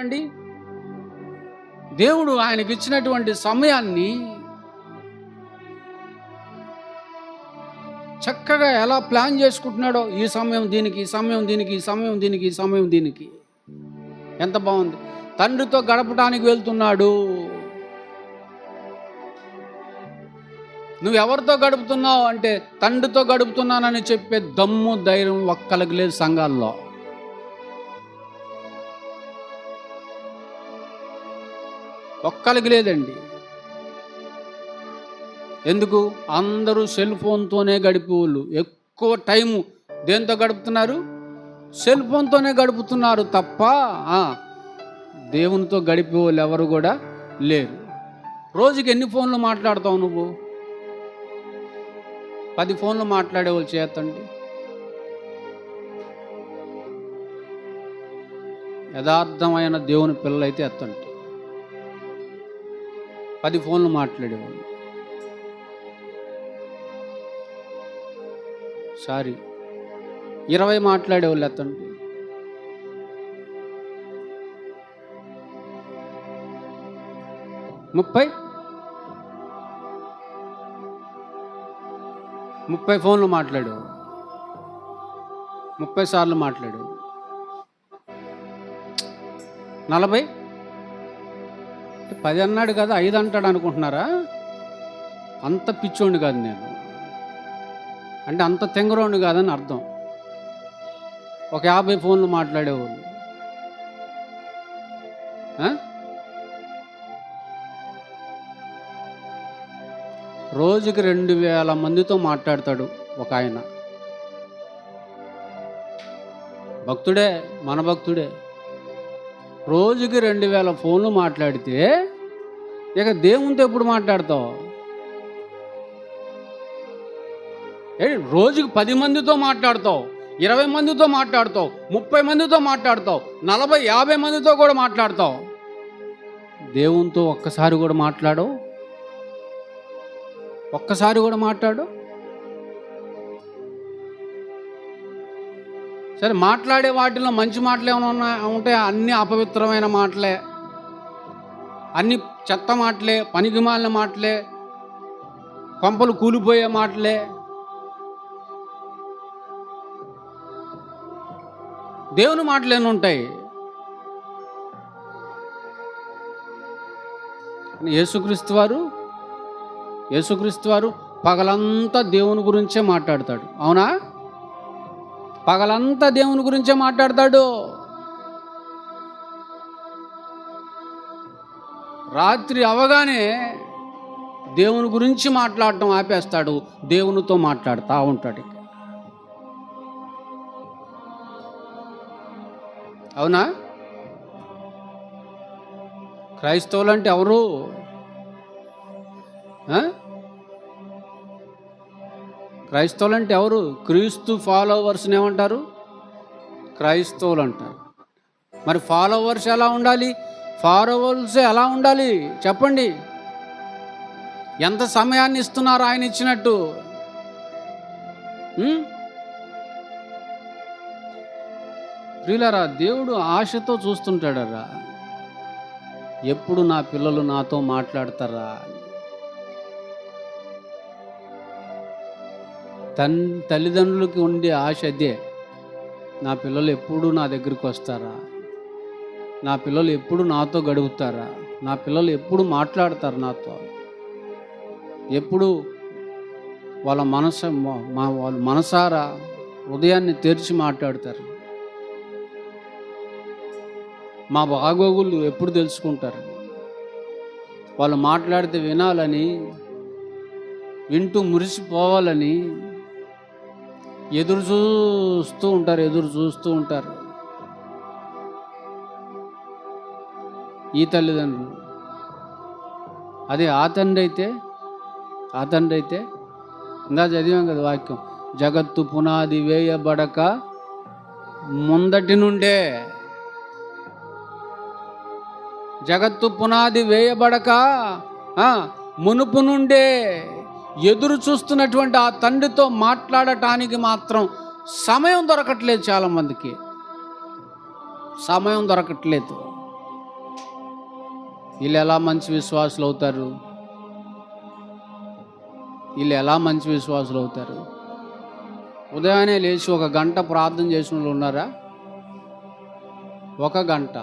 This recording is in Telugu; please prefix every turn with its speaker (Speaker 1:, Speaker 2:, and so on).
Speaker 1: అండి? దేవుడు ఆయనకి ఇచ్చినటువంటి సమయాన్ని చక్కగా ఎలా ప్లాన్ చేసుకుంటున్నాడో ఈ సమయం దీనికి ఈ సమయం దీనికి ఈ సమయం దీనికి ఈ సమయం దీనికి. ఎంత బాగుంది. తండ్రితో గడపడానికి వెళ్తున్నాడు. నువ్వు ఎవరితో గడుపుతున్నావు అంటే తండ్రితో గడుపుతున్నానని చెప్పే దమ్ము ధైర్యం ఒక్కలకి లేదు సంఘాల్లో. ఒక్కరికి లేదండి. ఎందుకు? అందరూ సెల్ ఫోన్తోనే గడిపేవాళ్ళు. ఎక్కువ టైము దేంతో గడుపుతున్నారు? సెల్ ఫోన్తోనే గడుపుతున్నారు తప్ప దేవునితో గడిపే వాళ్ళు ఎవరు కూడా లేరు. రోజుకి ఎన్ని ఫోన్లు మాట్లాడతావు నువ్వు? పది ఫోన్లు మాట్లాడే వాళ్ళు చేతండి. యథార్థమైన దేవుని పిల్లలైతే ఎత్తండి. పది ఫోన్లు మాట్లాడేవాళ్ళు సారీ ఇరవై మాట్లాడేవాళ్ళు అతను. ముప్పై? ముప్పై ఫోన్లు మాట్లాడు ముప్పై సార్లు మాట్లాడు నలభై? పది అన్నాడు కదా ఐదు అంటాడు అనుకుంటున్నారా? అంత పిచ్చోండి కాదు నేను. అంటే అంత తెంగరోండి కాదని అర్థం. ఒక యాభై ఫోన్లు మాట్లాడేవాళ్ళు. రోజుకి రెండు వేల మందితో మాట్లాడతాడు ఒక ఆయన. భక్తుడే మన భక్తుడే. రోజుకి రెండు వేల ఫోన్లు మాట్లాడితే ఇక దేవునితో ఎప్పుడు మాట్లాడతావు? ఏ రోజుకి పది మందితో మాట్లాడతావు ఇరవై మందితో మాట్లాడతావు ముప్పై మందితో మాట్లాడతావు నలభై యాభై మందితో కూడా మాట్లాడతావు. దేవునితో ఒక్కసారి కూడా మాట్లాడు ఒక్కసారి కూడా మాట్లాడు సరే మాట్లాడే వాటిలో మంచి మాటలు ఏమైనా ఉన్నా ఉంటే అన్ని అపవిత్రమైన మాటలే. అన్ని చెత్త మాటలే పనికిమాలిన మాటలే కొంపలు కూలిపోయే మాటలే. దేవుని మాటలు ఎన్ని ఉంటాయి. యేసుక్రీస్తు వారు యేసుక్రీస్తు వారు పగలంతా దేవుని గురించే మాట్లాడతాడు. అవునా? పగలంతా దేవుని గురించే మాట్లాడతాడు. రాత్రి అవగానే దేవుని గురించి మాట్లాడటం ఆపేస్తాడు. దేవునితో మాట్లాడుతూ ఉంటాడు అవునా? క్రైస్తవులు అంటే ఎవరు క్రైస్తవులు అంటే ఎవరు? క్రీస్తు ఫాలోవర్స్ని ఏమంటారు? క్రైస్తవులు అంటారు మరి ఫాలోవర్స్ ఎలా ఉండాలి? ఫాలోవర్స్ ఎలా ఉండాలి? చెప్పండి. ఎంత సమయాన్ని ఇస్తున్నారు ఆయన ఇచ్చినట్టు? ప్రియులరా దేవుడు ఆశతో చూస్తుంటాడరా. ఎప్పుడు నా పిల్లలు నాతో మాట్లాడతారా? తన్ తల్లిదండ్రులకి ఉండే ఆశ అదే. నా పిల్లలు ఎప్పుడు నా దగ్గరికి వస్తారా? నా పిల్లలు ఎప్పుడు నాతో గడుపుతారా? నా పిల్లలు ఎప్పుడు మాట్లాడతారు నాతో? ఎప్పుడు వాళ్ళ మనసు మా వాళ్ళ మనసారా? హృదయాన్ని తెరిచి మాట్లాడతారు. మా బాగోగులు ఎప్పుడు తెలుసుకుంటారు? వాళ్ళు మాట్లాడితే వినాలని వింటూ మురిసిపోవాలని ఎదురు చూస్తూ ఉంటారు ఎదురు చూస్తూ ఉంటారు. ఈ తల్లిదండ్రులు. అదే ఆ తండ్రి అయితే ఆ తండ్రి అయితే ఇందా చదివాం కదా వాక్యం జగత్తు పునాది వేయబడక ముందటి నుండే. జగత్తు పునాది వేయబడక మునుపు నుండే. ఎదురు చూస్తున్నటువంటి ఆ తండ్రితో మాట్లాడటానికి మాత్రం సమయం దొరకట్లేదు చాలామందికి. సమయం దొరకట్లేదు. వీళ్ళు ఎలా మంచి విశ్వాసులు అవుతారు? వీళ్ళు ఎలా మంచి విశ్వాసులు అవుతారు? ఉదయాన్నే లేచి ఒక గంట ప్రార్థన చేసిన వాళ్ళు ఉన్నారా? ఒక గంట.